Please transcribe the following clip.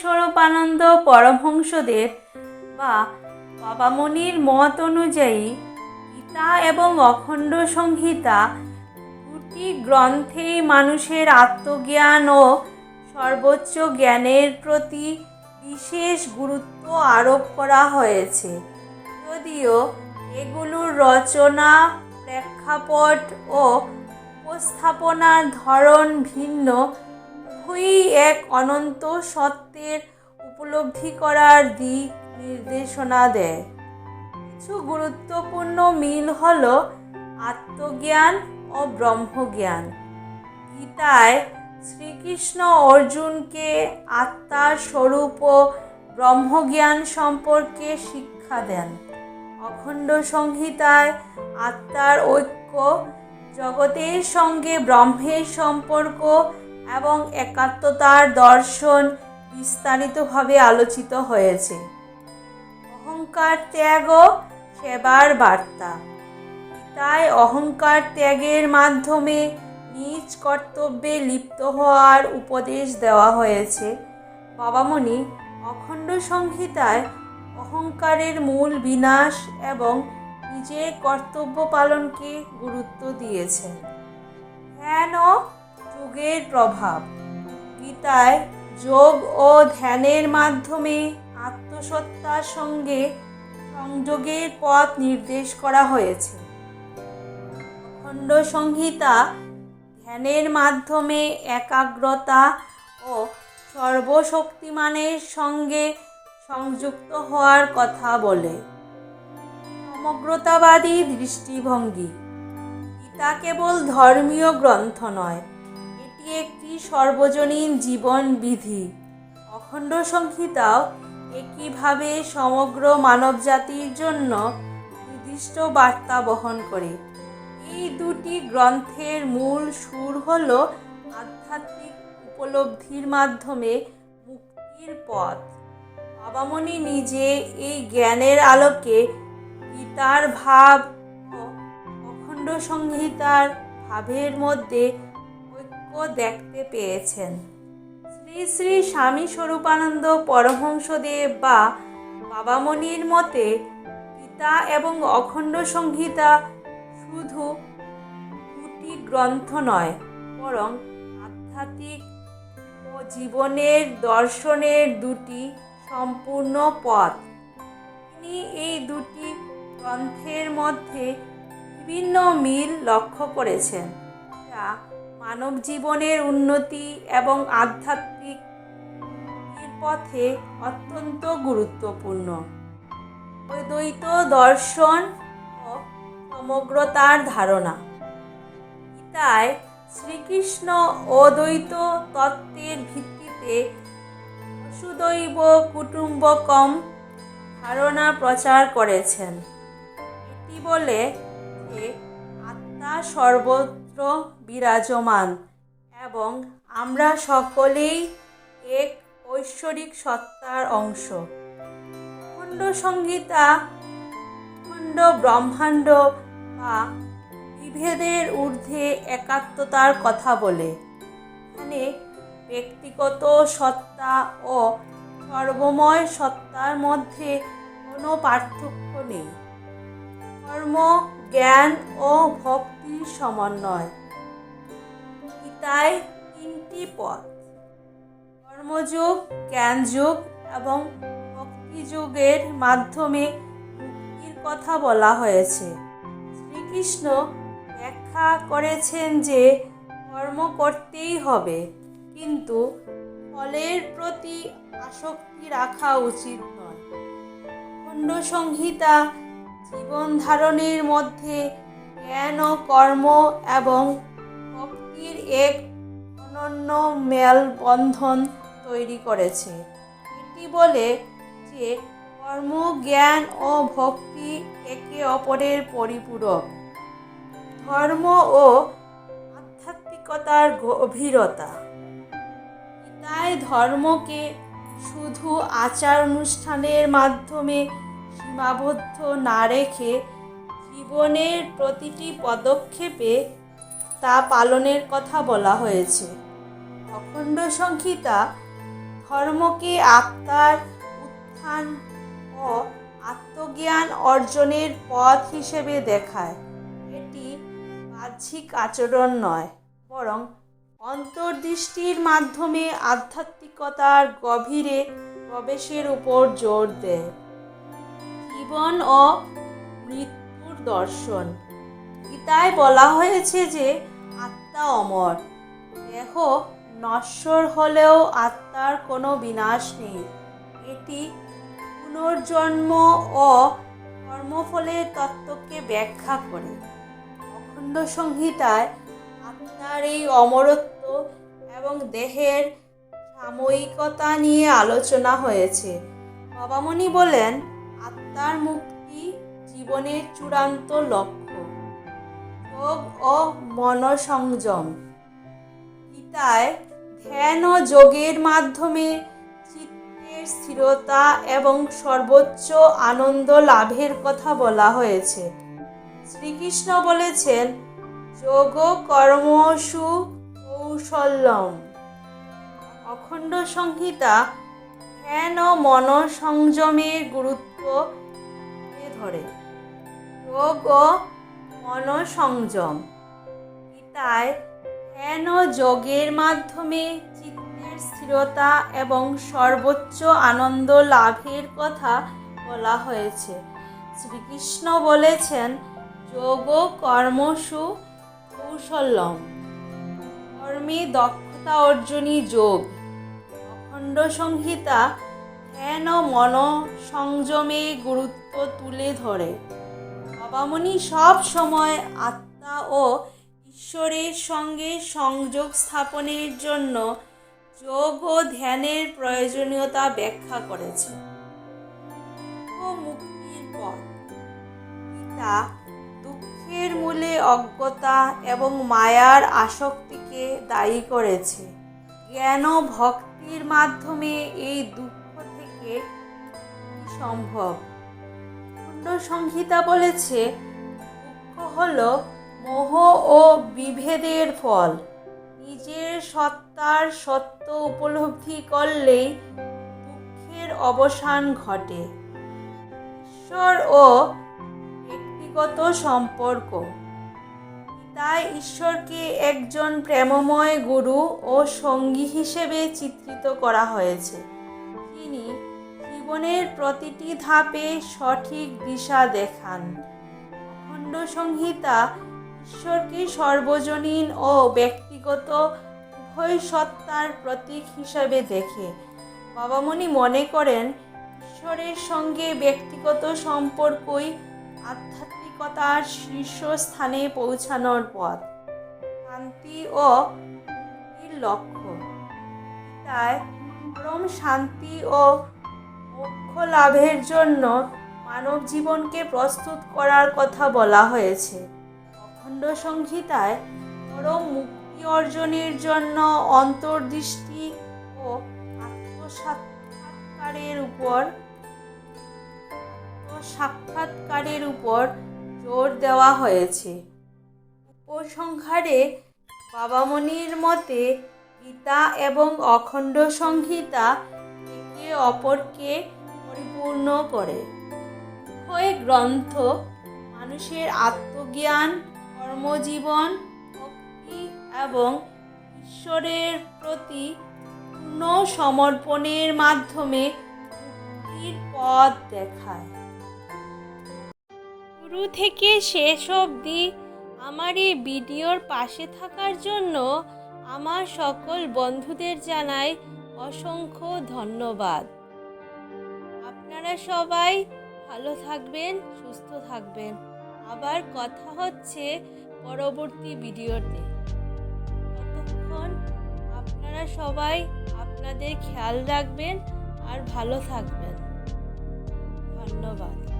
স্বরূপানন্দ পরমহংসদেব বা বাবামণির মত অনুযায়ী গীতা এবং অখণ্ড সংহিতা দুটি গ্রন্থেই মানুষের আত্মজ্ঞান ও সর্বোচ্চ জ্ঞানের প্রতি বিশেষ গুরুত্ব আরোপ করা হয়েছে। যদিও এগুলোর রচনা, প্রেক্ষাপট ও উপস্থাপনার ধরন ভিন্ন উভয়ই এক অনন্ত সত্যের উপলব্ধি করার দিক নির্দেশনা দেয়। কিছু গুরুত্বপূর্ণ মিল হল আত্মজ্ঞান ও ব্রহ্মজ্ঞান। গীতায় শ্রীকৃষ্ণ অর্জুনকে আত্মার স্বরূপ ও ব্রহ্মজ্ঞান সম্পর্কে শিক্ষা দেন। অখণ্ড সংহিতায় আত্মার ঐক্য, জগতের সঙ্গে ব্রহ্মের সম্পর্ক এবং একাত্মতার দর্শন বিস্তারিতভাবে আলোচিত হয়েছে। অহংকার ত্যাগ ও সেবার বার্তা। তাই অহংকার ত্যাগের মাধ্যমে নিজ কর্তব্যে লিপ্ত হওয়ার উপদেশ দেওয়া হয়েছে। বাবামণি অখণ্ড সংহিতায় অহংকারের মূল বিনাশ এবং নিজের কর্তব্য পালনকে গুরুত্ব দিয়েছেন। ধ্যান ও যোগের প্রভাব। গীতায় যোগ ও ধ্যানের মাধ্যমে আত্মসত্তার সঙ্গে সংযোগের পথ নির্দেশ করা হয়েছে। অখণ্ড সংহিতা ধ্যানের মাধ্যমে একাগ্রতা ও সর্বশক্তিমানের সঙ্গে সংযুক্ত হওয়ার কথা বলে। সমগ্রতাবাদী দৃষ্টিভঙ্গি। গীতা কেবল ধর্মীয় গ্রন্থ নয় এটি একটি সর্বজনীন জীবন বিধি। অখণ্ড সংহিতাও একইভাবে সমগ্র মানবজাতির জন্য নির্দিষ্ট বার্তা বহন করে। এই দুটি গ্রন্থের মূল সুর হল আধ্যাত্মিক উপলব্ধির মাধ্যমে মুক্তির পথ। বাবামণি নিজে এই জ্ঞানের আলোকে গীতার ভাব ও অখণ্ড সংহিতার ভাবের মধ্যে দেখতে পেয়েছেন। শ্রী শ্রী স্বামী স্বরূপানন্দ পরমহংসদেব বা বাবামণির মতে গীতা এবং অখণ্ড সংহিতা শুধু দুটি গ্রন্থ নয়, বরং আধ্যাত্মিক ও জীবনের দর্শনের দুটি সম্পূর্ণ পথ। তিনি এই দুটি গ্রন্থের মধ্যে বিভিন্ন মিল লক্ষ্য করেছেন, যা মানব জীবনের উন্নতি এবং আধ্যাত্মিক পথে অত্যন্ত গুরুত্বপূর্ণ। অদ্বৈত দর্শন ও সমগ্রতার ধারণা। গীতায় শ্রীকৃষ্ণ অদ্বৈত তত্ত্বের ভিত্তিতে বসুদৈব কুটুম্বকম ধারণা প্রচার করেছেন। এটি বলে যে আত্মা সর্বত্র বিরাজমান এবং আমরা সকলেই এক ঐশ্বরিক সত্তার অংশ। খণ্ড সংহিতা, খণ্ড ব্রহ্মাণ্ড বা বিভেদের ঊর্ধ্বে একাত্মতার কথা বলে। এখানে ব্যক্তিগত সত্তা ও সর্বময় সত্তার মধ্যে কোনো পার্থক্য নেই। কর্ম, জ্ঞান ও ভক্তির সমন্বয়। গীতায় তিনটি পথ। কর্মযোগ, জ্ঞানযোগ এবং ভক্তিযোগের মাধ্যমে মুক্তির কথা বলা হয়েছে। শ্রীকৃষ্ণ ব্যাখ্যা করেছেন যে কর্ম করতেই হবে, কিন্তু ফলের প্রতি আসক্তি রাখা উচিত নয়। খণ্ড সংহিতা জীবন ধারণের মধ্যে জ্ঞান ও কর্ম এবং ভক্তির এক অনন্য মেলবন্ধন তৈরি করেছে। এটি বলে যে কর্ম জ্ঞান ও ভক্তি একে অপরের পরিপূরক। ধর্ম ও আধ্যাত্মিকতার গভীরতা। তাই ধর্মকে শুধু আচার অনুষ্ঠানের মাধ্যমে সীমাবদ্ধ না রেখে জীবনের প্রতিটি পদক্ষেপে তা পালনের কথা বলা হয়েছে। অখণ্ড সংহিতা, ধর্মকে আত্মার উত্থান ও আত্মজ্ঞান অর্জনের পথ হিসেবে দেখায়। এটি বাহ্যিক আচরণ নয়, বরং অন্তর্দৃষ্টির মাধ্যমে আধ্যাত্মিকতার গভীরে প্রবেশের উপর জোর দেয়। জীবন ও মৃত্যুর দর্শন। গীতায় বলা হয়েছে যে আত্মা অমর। দেহ নশ্বর হলেও আত্মার কোনো বিনাশ নেই। এটি পুনর্জন্ম ও কর্মফলের তত্ত্বকে ব্যাখ্যা করে। অখণ্ড সংহিতায় আত্মার এই অমরত্ব এবং দেহের সাময়িকতা নিয়ে আলোচনা হয়েছে। বাবামণি বলেন, আত্মার মুক্তি জীবনের চূড়ান্ত লক্ষ্য। যোগ ও মনসংযম। গীতায় ধ্যান ও যোগের মাধ্যমে চিত্তের স্থিরতা এবং সর্বোচ্চ আনন্দ লাভের কথা বলা হয়েছে। শ্রীকৃষ্ণ বলেছেন, যোগ কর্মসু কৌশল্যম। অখণ্ড সংহিতা, ধ্যান ও মন সংযমের গুরুত্ব ধরে? যোগ ও মন সংযম গীতায় ধ্যান ও যোগের মাধ্যমে চিত্তের স্থিরতা এবং সর্বোচ্চ আনন্দ লাভের কথা বলা হয়েছে। শ্রীকৃষ্ণ বলেছেন, যোগ কর্মসু কৌশল্যম কর্মে দক্ষতা অর্জনই যোগ। অখণ্ড সংহিতা ধ্যান ও মন সংযমে গুরুত্ব তুলে ধরে। বাবামণি সব সময় আত্মা ও ঈশ্বরের সঙ্গে সংযোগ স্থাপনের জন্য যোগ ও ধ্যানের প্রয়োজনীয়তা ব্যাখ্যা করেছে মুক্তির পথ। দুঃখের মূলে অজ্ঞতা এবং মায়ার আসক্তিকে দায়ী করেছে। জ্ঞান ভক্তির মাধ্যমে এই দুঃখ থেকে সম্ভব? সংহিতা বলেছে, দুঃখ হলো মোহ ও বিভেদের ফল। নিজের সত্তার সত্য উপলব্ধি করলেই দুঃখের অবসান ঘটে। ঈশ্বর ও ব্যক্তিগত সম্পর্ক। তাই ঈশ্বরকে একজন প্রেমময় গুরু ও সঙ্গী হিসেবে চিত্রিত করা হয়েছে। তিনি জীবনের প্রতিটি ধাপে সঠিক দিশা দেখান। অখণ্ড সংহিতা ঈশ্বরকে সর্বজনীন ও ব্যক্তিগত উভয় সত্তার প্রতীক হিসাবে দেখে। বাবামণি মনে করেন, ঈশ্বরের সঙ্গে ব্যক্তিগত সম্পর্কই আধ্যাত্মিকতার শীর্ষস্থানে পৌঁছানোর পথ। শান্তি ও লক্ষ্য। তাই পরম শান্তি ও মোক্ষ লাভের জন্য মানব জীবনকে প্রস্তুত করার কথা বলা হয়েছে। অখণ্ড সংহিতায় পরম মুক্তি অর্জনের জন্য অন্তর্দৃষ্টি ও আত্মসাক্ষাৎকারের উপর সাক্ষাৎকারের উপর জোর দেওয়া হয়েছে। উপসংহারে বাবামণির মতে গীতা এবং অখণ্ড সংহিতা অপরকে পরিপূর্ণ করে। উভয় গ্রন্থ, মানুষের আত্মজ্ঞান, কর্মজীবন, ভক্তি এবং ঈশ্বরের প্রতি পূর্ণ সমর্পণের মাধ্যমে মুক্তির পথ দেখায়। শুরু থেকে শেষ অবধি আমার এই ভিডিওর পাশে থাকার জন্য আমার সকল বন্ধুদের জানাই অসংখ্য ধন্যবাদ। আপনারা সবাই ভালো থাকবেন, সুস্থ থাকবেন। আবার কথা হচ্ছে পরবর্তী ভিডিওতে। ততক্ষণ আপনারা সবাই আপনাদের খেয়াল রাখবেন আর ভালো থাকবেন। ধন্যবাদ।